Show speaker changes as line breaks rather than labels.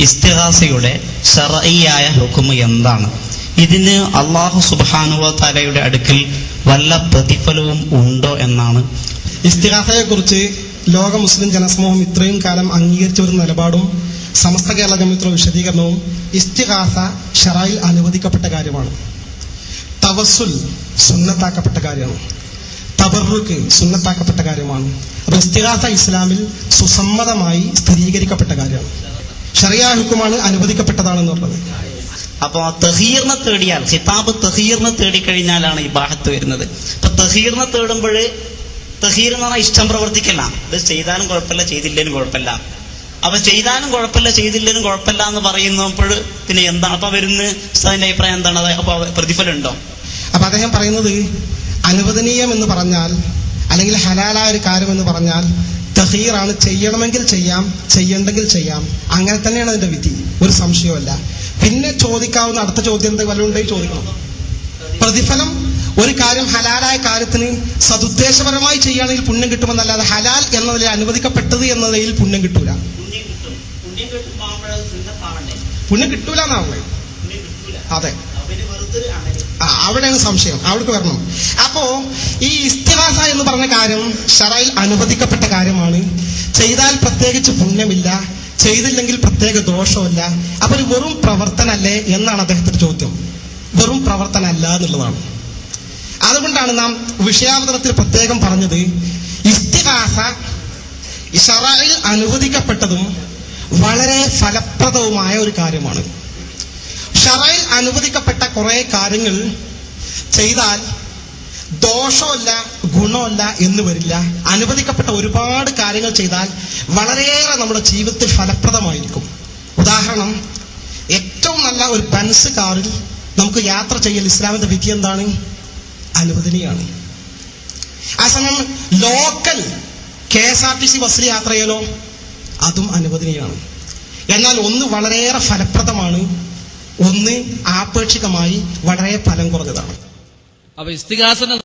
ഇസ്തിഹാസയുടെ ഷറയ്യായ ഹുക്കുമ് എന്താണ്? ഇതിന് അള്ളാഹു സുബാനുവ താലയുടെ അടുക്കൽ വല്ല പ്രതിഫലവും ഉണ്ടോ എന്നാണ്.
ഇസ്തിഹാസയെ കുറിച്ച് ലോക മുസ്ലിം ജനസമൂഹം ഇത്രയും കാലം അംഗീകരിച്ച ഒരു നിലപാടും സമസ്ത കേരള ജമിത്ര വിശദീകരണവും ഇസ്തിഹാസ ഷറായിൽ അനുവദിക്കപ്പെട്ട കാര്യമാണ്. തവസുൽ സുന്നത്താക്കപ്പെട്ട കാര്യമാണ്. തബറുക്ക് സുന്നത്താക്കപ്പെട്ട കാര്യമാണ്. അപ്പൊ ഇസ്തിഹാസ ഇസ്ലാമിൽ സുസമ്മതമായി സ്ഥിരീകരിക്കപ്പെട്ട കാര്യമാണ്. ഷറിയ ഹുക്കുമാണ് അനുവദിക്കപ്പെട്ടതാണെന്ന് പറഞ്ഞത്.
അപ്പൊ തഹീറിനെ തേടിയാൽ ഹിതാബ് തഹീറിനെ തേടിക്കഴിഞ്ഞാലാണ് ഈ ബാഹത്ത് വരുന്നത്. അപ്പൊ തഹീറിനെ തേടുമ്പോൾ തഹീർ എന്ന് പറഞ്ഞാൽ ഇഷ്ടം പ്രവർത്തിക്കല്ല. ഇത് ചെയ്താലും കുഴപ്പമില്ല ചെയ്തില്ലേലും കുഴപ്പമില്ല. അപ്പൊ ചെയ്താലും കുഴപ്പമില്ല ചെയ്തില്ലേലും കുഴപ്പമില്ല എന്ന് പറയുന്നപ്പോൾ പിന്നെ എന്താണ്? അപ്പൊ വരുന്ന അതിന്റെ അഭിപ്രായം എന്താണ്? അപ്പൊ പ്രതിഫലം ഉണ്ടോ
അപ്പൊ അദ്ദേഹം പറയുന്നത് അനുവദനീയം എന്ന് പറഞ്ഞാൽ അല്ലെങ്കിൽ ഹലാലായ ഒരു കാര്യം എന്ന് പറഞ്ഞാൽ തഹീറാണ് ചെയ്യണമെങ്കിൽ ചെയ്യാം ചെയ്യണ്ടെങ്കിൽ ചെയ്യാം. അങ്ങനെ തന്നെയാണ് അതിന്റെ വിധി. ഒരു സംശയമല്ല. പിന്നെ ചോദിക്കാവുന്ന അടുത്ത ചോദ്യം എന്ത്? വല്ലതും ഉണ്ടെങ്കിൽ ചോദിക്കണം. പ്രതിഫലം ഒരു കാര്യം ഹലാലായ കാര്യത്തിന് സതുദ്ദേശപരമായി ചെയ്യുകയാണെങ്കിൽ പുണ്യം കിട്ടുമെന്നല്ലാതെ ഹലാൽ എന്നതിൽ അനുവദിക്കപ്പെട്ടത് എന്നതിൽ പുണ്യം കിട്ടൂല.
പുണ്യം
കിട്ടൂല
കിട്ടൂല.
അതെ. അവിടെയാണ് സംശയം. അവിടേക്ക് വരണം. അപ്പോ ഈ ഇസ്തിഹാസ എന്ന് പറഞ്ഞ കാര്യം ഷറയിൽ അനുവദിക്കപ്പെട്ട കാര്യമാണ്. ചെയ്താൽ പ്രത്യേകിച്ച് പുണ്യമില്ല ചെയ്തില്ലെങ്കിൽ പ്രത്യേക ദോഷമില്ല അപ്പൊ ഒരു വെറും പ്രവർത്തനല്ലേ എന്നാണ് അദ്ദേഹത്തിന്റെ ചോദ്യം. വെറും പ്രവർത്തനമല്ല എന്നുള്ളതാണ്. അതുകൊണ്ടാണ് നാം വിഷയാവതരണത്തിൽ പ്രത്യേകം പറഞ്ഞത് ഇസ്തിഹാസ ഷറയിൽ അനുവദിക്കപ്പെട്ടതും വളരെ ഫലപ്രദവുമായ ഒരു കാര്യമാണ്. ഷറയിൽ അനുവദിക്കപ്പെട്ട കുറെ കാര്യങ്ങൾ ചെയ്താൽ ദോഷമല്ല ഗുണമല്ല എന്ന് വരില്ല. അനുവദിക്കപ്പെട്ട ഒരുപാട് കാര്യങ്ങൾ ചെയ്താൽ വളരെയേറെ നമ്മുടെ ജീവിതത്തിൽ ഫലപ്രദമായിരിക്കും. ഉദാഹരണം ഏറ്റവും നല്ല ഒരു ബൻസ് കാറിൽ നമുക്ക് യാത്ര ചെയ്യൽ ഇസ്ലാമിന്റെ വിധി എന്താണ്? അനുവദനീയാണ്. ആ സമയം local K S R T C ബസ്സിൽ യാത്ര ചെയ്യലോ? അതും അനുവദനീയാണ്. എന്നാൽ ഒന്ന് വളരെയേറെ ഫലപ്രദമാണ്. ഒന്ന് ആപേക്ഷികമായി വളരെ ഫലം കുറഞ്ഞതാണ്.
അപ്പൊ ഇസ്തിഹാസന